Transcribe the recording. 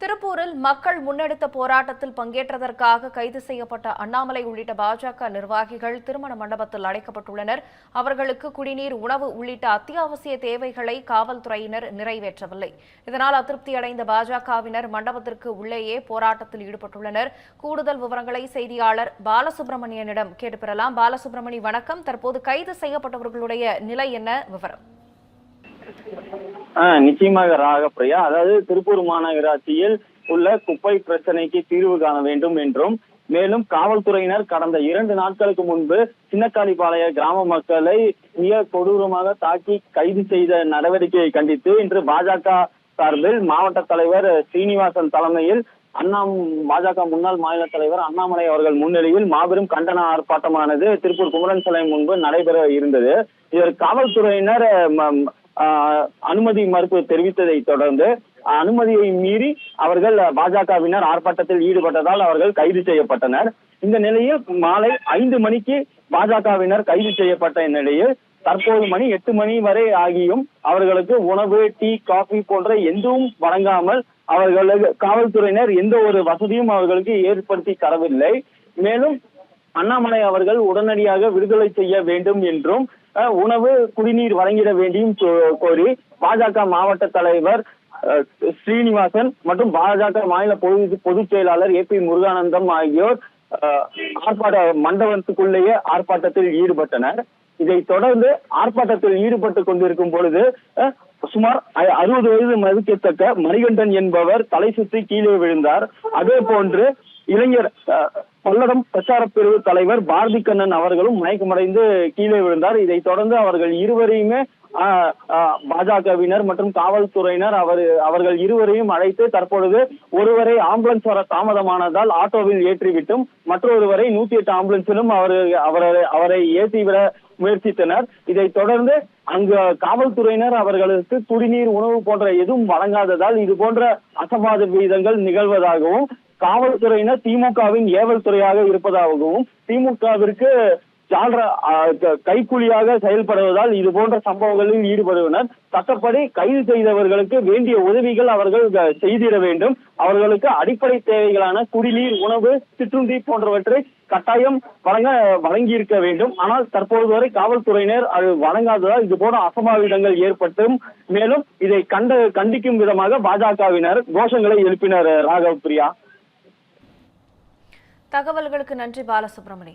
திருப்பூரில் மக்கள் முன்னெடுத்த போராட்டத்தில் பங்கேற்றதற்காக கைது செய்யப்பட்ட அண்ணாமலை உள்ளிட்ட பாஜக நிர்வாகிகள் திருமண மண்டபத்தில் அடைக்கப்பட்டுள்ளனர். அவர்களுக்கு குடிநீர் உணவு உள்ளிட்ட அத்தியாவசிய தேவைகளை காவல்துறையினர் நிறைவேற்றவில்லை. இதனால் அதிருப்தி அடைந்த பாஜகவினர் மண்டபத்திற்கு உள்ளேயே போராட்டத்தில் ஈடுபட்டுள்ளனர். கூடுதல் விவரங்களை செய்தியாளர் பாலசுப்ரமணியனிடம் கேட்டு பெறலாம். பாலசுப்ரமணி வணக்கம். தற்போது கைது செய்யப்பட்டவர்களுடைய நிலை என்ன? விவரம். நிச்சயமாக ராகப்பிரியா அதாவது திருப்பூர் மாநகராட்சியில் உள்ள குப்பை பிரச்சனைக்கு தீர்வு காண வேண்டும் என்றும் மேலும் காவல்துறையினர் கடந்த இரண்டு நாட்களுக்கு முன்பு சின்னக்காளிப்பாளைய கிராம மக்களை மிக கொடூரமாக தாக்கி கைது செய்த நடவடிக்கையை கண்டித்து இன்று பாஜக சார்பில் மாவட்ட தலைவர் ஸ்ரீனிவாசன் தலைமையில் அண்ணா பாஜக முன்னாள் மாநில தலைவர் அண்ணாமலை அவர்கள் முன்னிலையில் மாபெரும் கண்டன ஆர்ப்பாட்டமானது திருப்பூர் குமரன் சிலை முன்பு நடைபெற இருந்தது. இதற்கு காவல்துறையினர் ம- அனுமதி மறுப்பு தெரிவித்ததை தொடர்ந்து அனுமதியை மீறி அவர்கள் பாஜகவினர் ஆர்ப்பாட்டத்தில் ஈடுபட்டதால் அவர்கள் கைது செய்யப்பட்டனர். இந்த நிலையில் மாலை ஐந்து மணிக்கு பாஜகவினர் கைது செய்யப்பட்ட நிலையில் தற்போது மணி எட்டு மணி வரை ஆகியும் அவர்களுக்கு உணவு டீ காஃபி போன்ற எதுவும் வழங்காமல் அவர்களுக்கு காவல்துறையினர் எந்த ஒரு வசதியும் அவர்களுக்கு ஏற்படுத்தி தரவில்லை. மேலும் அண்ணாமலை அவர்கள் உடனடியாக விடுதலை செய்ய வேண்டும் என்றும் உணவு குடிநீர் வழங்கிட வேண்டியும் கோ- கோரி பாஜக மாவட்ட தலைவர் ஸ்ரீனிவாசன் மற்றும் பாஜக மாநில பொது பொதுச் செயலாளர் ஏ பி முருகானந்தம் ஆகியோர் ஆர்ப்பாட்ட மண்டபத்துக்குள்ளேயே ஆர்ப்பாட்டத்தில் ஈடுபட்டனர். இதை தொடர்ந்து ஆர்ப்பாட்டத்தில் ஈடுபட்டு கொண்டிருக்கும் பொழுது அஹ், சுமார் அறுபது வயது மதிக்கத்தக்க மணிகண்டன் என்பவர் தலை சுற்றி கீழே விழுந்தார். அதே போன்று இளைஞர் அஹ், பல்லடம் பிரச்சார பிரிவு தலைவர் பாரதி கண்ணன் அவர்களும் மயக்கமடைந்து கீழே விழுந்தார். இதை தொடர்ந்து அவர்கள் இருவரையுமே பாஜகவினர் மற்றும் காவல்துறையினர் அவர் அவர்கள் இருவரையும் அழைத்து தற்பொழுது ஒருவரை ஆம்புலன்ஸ் வர தாமதமானதால் ஆட்டோவில் ஏற்றிவிட்டும் மற்றொருவரை நூத்தி எட்டு ஆம்புலன்ஸிலும் அவர் அவரை அவரை ஏற்றிவிட முயற்சித்தனர். இதை தொடர்ந்து அங்கு காவல்துறையினர் அவர்களுக்கு குடிநீர் உணவு போன்ற எதுவும் வழங்காததால் இது போன்ற அசம்பாத விகிதங்கள் நிகழ்வதாகவும் காவல்துறையினர் திமுகவின் ஏவல் துறையாக இருப்பதாகவும் திமுகவிற்கு ஜால்ர கைக்கூலியாக செயல்படுவதால் இது போன்ற சம்பவங்களில் ஈடுபடுவனர். சட்டப்படி கைது செய்தவர்களுக்கு வேண்டிய உதவிகள் அவர்கள் செய்திட வேண்டும். அவர்களுக்கு அடிப்படை தேவைகளான குடிநீர் உணவு சிற்றுண்டி போன்றவற்றை கட்டாயம் வழங்க வழங்கியிருக்க வேண்டும். ஆனால் தற்போது வரை காவல்துறையினர் அது வழங்காததால் இது போன்ற அசம்பாவிதங்கள் ஏற்பட்டும். மேலும் இதை கண்ட கண்டிக்கும் விதமாக பாஜகவினர் கோஷங்களை எழுப்பினர் ராகவ் பிரியா. தகவல்களுக்கு நன்றி பாலசுப்ரமணி